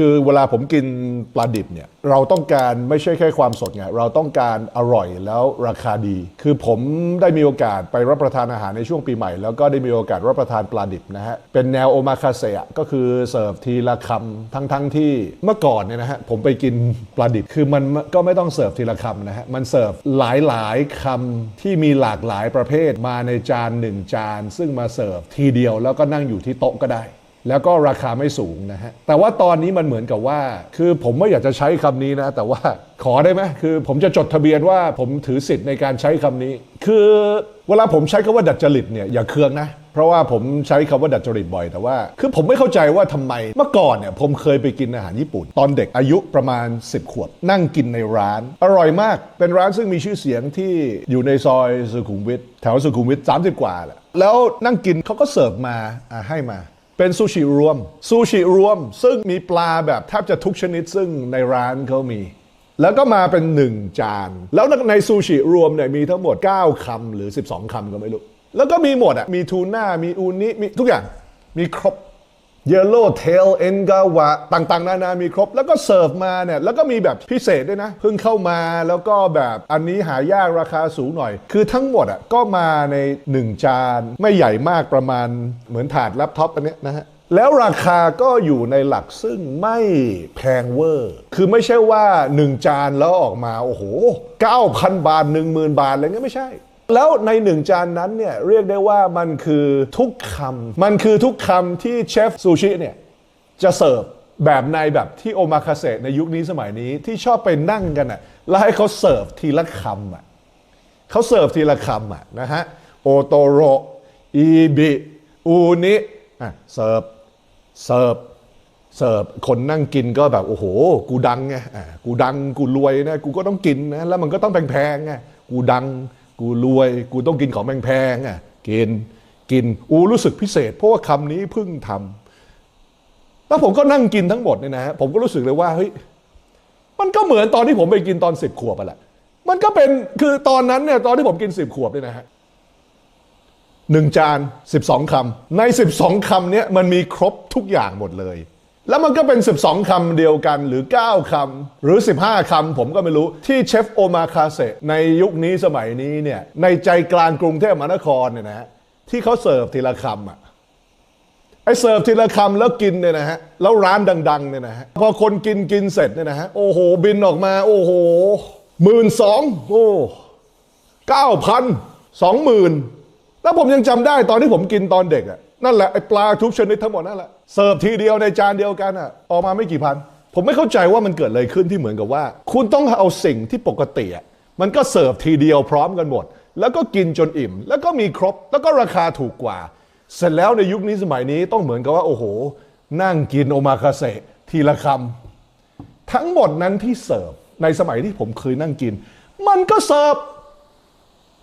คือเวลาผมกินปลาดิบเนี่ยเราต้องการไม่ใช่แค่ความสดไงเราต้องการอร่อยแล้วราคาดี คือผมได้มีโอกาสไปรับประทานอาหารในช่วงปีใหม่ แล้วก็ได้มีโอกาสรับประทานปลาดิบนะฮะเป็นแนวโอมาคาเซะก็คือเสิร์ฟทีละคำทั้งทั้งๆที่เมื่อก่อนเนี่ยนะฮะผมไปกินปลาดิบคือมันก็ไม่ต้องเสิร์ฟทีละคำนะฮะมันเสิร์ฟหลายๆคำที่มีหลากหลายประเภทมาในจานหนึ่งจาน ซึ่งมาเสิร์ฟทีเดียวแล้วก็นั่งอยู่ที่โต๊ะก็ได้ แล้วก็ราคาไม่สูงนะฮะ แต่ว่าตอนนี้มันเหมือนกับว่า คือผมไม่อยากจะใช้คำนี้นะ แต่ว่าขอได้ไหมคือผมจะจดทะเบียนว่าผมถือสิทธิ์ในการใช้คำนี้ คือเวลาผมใช้คำว่าดัดจริตเนี่ยอย่าเคืองนะ เพราะว่าผมใช้คำว่าดัดจริตบ่อย แต่ว่า คือผมไม่เข้าใจว่าทำไม เมื่อก่อนเนี่ยผมเคยไปกินอาหารญี่ปุ่น ตอนเด็กอายุประมาณ 10 ขวบ นั่งกินในร้าน อร่อยมาก เป็นร้านซึ่งมีชื่อเสียงที่อยู่ในซอยสุขุมวิทแถวสุขุมวิท30 กว่าแหละแล้วนั่งกินเขาก็เสิร์ฟมาให้มา เป็นซูชิรวม ซูชิรวม ซึ่งมีปลาแบบแทบจะทุกชนิดซึ่งในร้านเขามี แล้วก็มาเป็นหนึ่งจาน แล้วในซูชิรวมเนี่ยมีทั้งหมด 9คำหรือ 12คำก็ไม่รู้ แล้วก็มีหมดอะ มีทูน่า มีอูนิ มีทุกอย่าง มีครบ เยลโล่เทลเอนกาวะต่างๆ นานามีครบ แล้วก็เสิร์ฟมาเนี่ย แล้วก็มีแบบพิเศษด้วยนะ เพิ่งเข้ามาแล้วก็แบบอันนี้หายากราคาสูงหน่อย คือทั้งหมดอะก็มาใน 1 จานไม่ใหญ่มากประมาณเหมือนถาดแล็ปท็อปอันเนี้ยนะฮะแล้วราคาก็อยู่ในหลักซึ่งไม่แพงเวอร์ คือไม่ใช่ว่า 1 จานแล้วออกมา โอ้โห 9,000 บาท 10,000 บาท อะไรเงี้ยไม่ใช่ แล้วในหนึ่งจานนั้นเนี่ยเรียกได้ว่ามันคือทุกคำมันคือทุกคำที่เชฟซูชิเนี่ยจะเสิร์ฟแบบในแบบที่โอมาคาเซในยุคนี้สมัยนี้ที่ชอบไปนั่งกันอะแล้วให้เขาเสิร์ฟทีละคำอะเขาเสิร์ฟทีละคำอะนะฮะโอโตโรอีบิอูนิอะเสิร์ฟเสิร์ฟเสิร์ฟคนนั่งกินก็แบบโอ้โห กูดังไงอะกูดังกูรวยนะกูก็ต้องกินนะแล้วมันก็ต้องแพงๆไงกูดัง กูรวย กูต้องกินของแพงๆอะกินกินอูรู้สึกพิเศษ เพราะว่าคำนี้เพิ่งทำแล้วผมก็นั่งกินทั้งหมดเนี่ยนะฮะผมก็รู้สึกเลยว่าเฮ้ยมันก็เหมือนตอนที่ผมไปกินตอนสิบขวบอะแหละมันก็เป็นคือตอนนั้นเนี่ยตอนที่ผมกินสิบขวบเนี่ยนะฮะหนึ่งจานสิบสองคำในสิบสองคำเนี่ยมันมีครบทุกอย่างหมดเลย แล้วมันก็เป็น 12คำเดียวกันหรือ 9คำหรือ 15คำผมก็ไม่รู้ที่เชฟโอมาคาเซในยุคนี้สมัยนี้เนี่ยในใจกลางกรุงเทพมหานครเนี่ยนะที่เขาเสิร์ฟทีละคำอะไอ้เสิร์ฟทีละคำแล้วกินเนี่ยนะฮะแล้วร้านดังๆเนี่ยนะฮะพอคนกินกินเสร็จเนี่ยนะฮะโอ้โหบินออกมา โอ้โหหมื่นสองโอ้เก้าพันสองหมื่นแล้วผมยังจำได้ตอนที่ผมกินตอนเด็กอะ นั่นแหละไอ้ปลาทุกชนิดทั้งหมดนั่นแหละเสิร์ฟทีเดียวในจานเดียวกันอะออกมาไม่กี่พัน ผมไม่เข้าใจว่ามันเกิดอะไรขึ้นที่เหมือนกับว่า คุณต้องเอาสิ่งที่ปกติอะมันก็เสิร์ฟทีเดียวพร้อมกันหมด แล้วก็กินจนอิ่ม แล้วก็มีครบแล้วก็ราคาถูกกว่า เสร็จแล้วในยุคนี้สมัยนี้ต้องเหมือนกับว่าโอ้โห นั่งกินโอมาคาเซทีละคำทั้งหมดนั้นที่เสิร์ฟในสมัยที่ผมเคยนั่งกิน มันก็เสิร์ฟ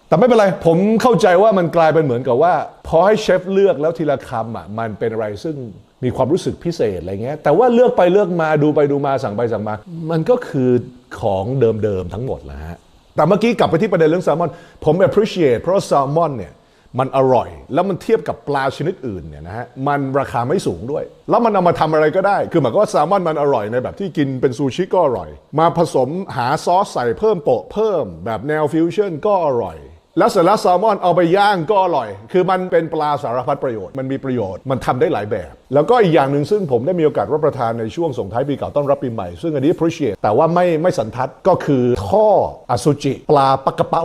แต่ไม่เป็นไร ผมเข้าใจว่ามันกลายเป็นเหมือนกับว่า พอให้เชฟเลือกแล้วทีละคำอะมันเป็นอะไรซึ่งมีความรู้สึกพิเศษอะไรเงี้ยแต่ว่าเลือกไปเลือกมาดูไปดูมาสั่งไปสั่งมา มันก็คือของเดิมๆทั้งหมดแหละฮะแต่เมื่อกี้กลับไปที่ประเด็นเรื่องแซลมอน ผม appreciate เพราะแซลมอนเนี่ยมันอร่อย แล้วมันเทียบกับปลาชนิดอื่นเนี่ยนะฮะมันราคาไม่สูงด้วย แล้วมันเอามาทำอะไรก็ได้ คือหมายความว่าแซลมอนมันอร่อยในแบบที่กินเป็นซูชิก็อร่อย มาผสมหาซอสใส่เพิ่มโปะเพิ่มแบบแนวฟิวชั่นก็อร่อย แล้วเสร็จแล้วแซลมอนเอาไปย่างก็อร่อย คือมันเป็นปลาสารพัดประโยชน์ มันมีประโยชน์ มันทำได้หลายแบบ แล้วก็อีกอย่างหนึ่งซึ่งผมได้มีโอกาสรับประทานในช่วงส่งท้ายปีเก่าต้อนรับปีใหม่ ซึ่งอันนี้ appreciate แต่ว่าไม่ไม่สันทัดก็คือท่ออสุจิ ปลาปักกระเป้า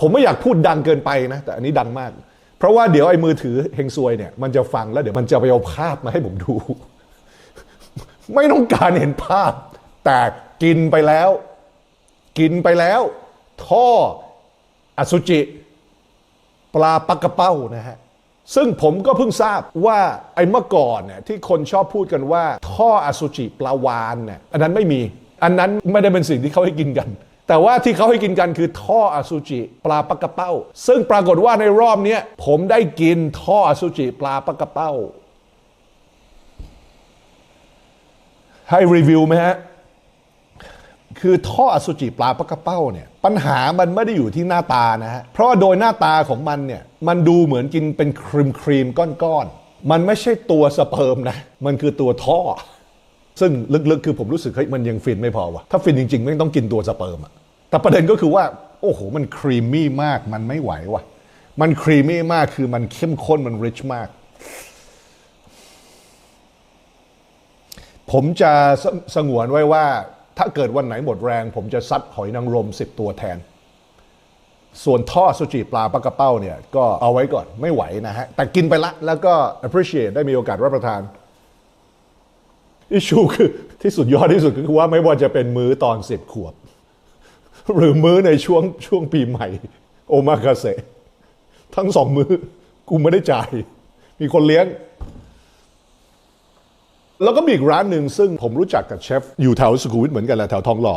ผมไม่อยากพูดดังเกินไปนะ แต่อันนี้ดังมาก เพราะว่าเดี๋ยวไอ้มือถือเฮงซวยเนี่ยมันจะฟังแล้วเดี๋ยวมันจะไปเอาภาพมาให้ผมดู ไม่ต้องการเห็นภาพแต่ กินไปแล้ว กินไปแล้ว ท่ออสุจิ ปลาปักกระเป้านะฮะซึ่งผมก็เพิ่งทราบว่าไอ้เมื่อก่อนเนี่ยที่คนชอบพูดกันว่า ท่ออสุจิปลาวานเนี่ยอันนั้นไม่มี อันนั้นไม่ได้เป็นสิ่งที่เขาให้กินกัน แต่ว่าที่เขาให้กินกันคือท่ออสุจิปลาปักกระเป้า ซึ่งปรากฏว่าในรอบเนี้ยผมได้กินท่ออสุจิปลาปักกระเป้า ให้รีวิวไหมฮะ คือท่ออสุจิปลาปลากระเป้าเนี่ยปัญหามันไม่ได้อยู่ที่หน้าตานะฮะเพราะว่าโดยหน้าตาของมันเนี่ยมันดูเหมือนกินเป็นครีมครีมก้อนๆมันไม่ใช่ตัวสเปิร์มนะมันคือตัวท่อ ซึ่งลึกๆคือผมรู้สึกเฮ้ยมันยังฟินไม่พอวะถ้าฟินจริงๆไม่ต้องกินตัวสเปิร์มอะแต่ประเด็นก็คือว่าโอ้โหมันครีมมี่มากมันไม่ไหววะมันครีมมี่มากคือมันเข้มข้นมันริชมากผมจะสสงวนไว้ว่า ถ้าเกิดวันไหนหมดแรง ผมจะซัดหอยนางรมสิบตัวแทน ส่วนท่อสุจิปลาปลากระเป้าเนี่ย ก็เอาไว้ก่อนไม่ไหวนะฮะ แต่กินไปละแล้วก็ appreciate ได้มีโอกาสรับประทานอิชูคือที่สุดยอดที่สุดคือว่าไม่ว่าจะเป็นมื้อตอนสิบขวบ หรือมื้อในช่วงช่วงปีใหม่ โอมากาเสะทั้งสองมื้อกูไม่ได้จ่าย มีคนเลี้ยง แล้วก็มีอีกร้านหนึ่งซึ่งผมรู้จักกับเชฟอยู่แถวสุขุมวิทเหมือนกันแหละแถวทองหล่อ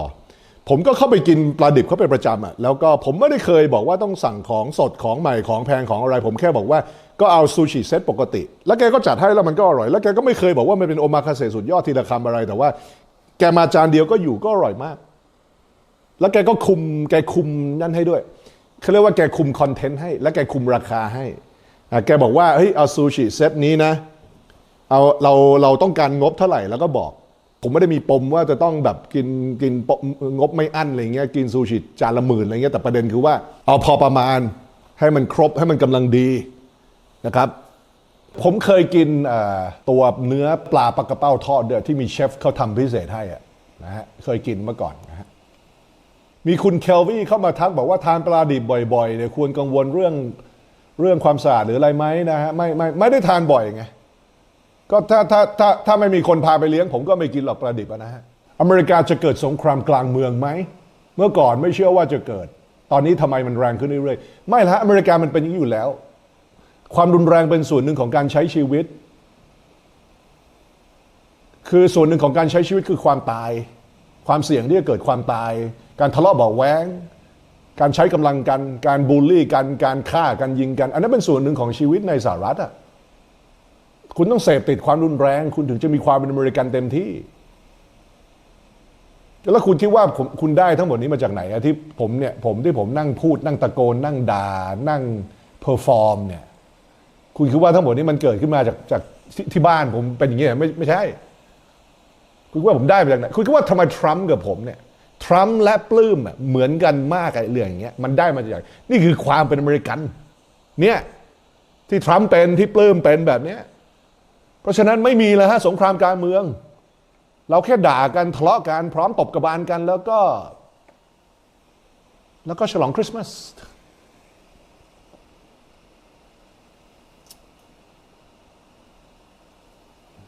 ผมก็เข้าไปกินปลาดิบเข้าไปประจำอะแล้วก็ผมไม่ได้เคยบอกว่าต้องสั่งของสดของใหม่ของแพงของอะไร ผมแค่บอกว่าก็เอาซูชิเซตปกติ แล้วแกก็จัดให้แล้วมันก็อร่อย แล้วแกก็ไม่เคยบอกว่ามันเป็นโอมาคาเซสุดยอดทีละคำอะไร แต่ว่า แกมาจานเดียวก็อยู่ก็อร่อยมาก แล้วแกก็คุมแกคุมนั่นให้ด้วยเขาเรียกว่าแกคุมคอนเทนต์ให้ และแกคุมราคาให้แกบอกว่าเฮ้ยเอาซูชิเซตนี้นะ เอาเราเราต้องการงบเท่าไหร่แล้วก็บอก ผมไม่ได้มีปมว่าจะต้องแบบกินกินงบไม่อั้นอะไรเงี้ยกินซูชิจานละหมื่นอะไรเงี้ยแต่ประเด็นคือว่าเอาพอประมาณให้มันครบให้มันกำลังดีนะครับ ผมเคยกินตัวเนื้อปลาปลากระเป้าทอดเดือที่มีเชฟเขาทำพิเศษให้อะนะฮะเคยกินเมื่อก่อนนะฮะมีคุณเคลวี่เข้ามาทักบอกว่าทานปลาดิบบ่อยๆเนี่ยควรกังวลเรื่องเรื่องความสะอาดหรืออะไรไหมนะฮะไม่ไม่ไม่ได้ทานบ่อยไง ก็ถ้าถ้าถ้าถ้าไม่มีคนพาไปเลี้ยง ผมก็ไม่กินหรอกปลาดิบนะฮะอเมริกาจะเกิดสงครามกลางเมืองไหมเมื่อก่อนไม่เชื่อว่าจะเกิด ตอนนี้ทำไมมันแรงขึ้นเรื่อยๆไม่ละอเมริกามันเป็นอย่างนี้อยู่แล้ว ความรุนแรงเป็นส่วนหนึ่งของการใช้ชีวิต คือส่วนหนึ่งของการใช้ชีวิตคือความตาย ความเสี่ยงที่จะเกิดความตาย การทะเลาะเบาแว้งการใช้กำลังกัน การบูลลี่กัน การฆ่ากันยิงกัน อันนั้นเป็นส่วนหนึ่งของชีวิตในสหรัฐอะ คุณต้องเสพติดความรุนแรง คุณถึงจะมีความเป็นอเมริกันเต็มที่ แล้วคุณคิดว่าคุณได้ทั้งหมดนี้มาจากไหนอะที่ผมเนี่ยผมที่ผมนั่งพูด นั่งตะโกน นั่งด่า นั่งเพอร์ฟอร์มเนี่ย คุณคิดว่าทั้งหมดนี้มันเกิดขึ้นมาจากจากที่ที่บ้านผมเป็นอย่างนี้ไม่ไม่ใช่ คุณคิดว่าผมได้มาจากไหนคุณคิดว่าทำไมทรัมป์กับผมเนี่ยทรัมป์และปลื้มอะเหมือนกันมากไอ้เรื่องอย่างเงี้ยมันได้มาจากไหนนี่คือความเป็นอเมริกัน เนี่ยที่ทรัมป์เป็นที่ปลื้มเป็นแบบเนี้ย เพราะฉะนั้นไม่มีแล้วฮะสงครามการเมือง เราแค่ด่ากันทะเลาะกันพร้อมตบกระบาลกันแล้วก็ แล้วก็ฉลองคริสต์มาส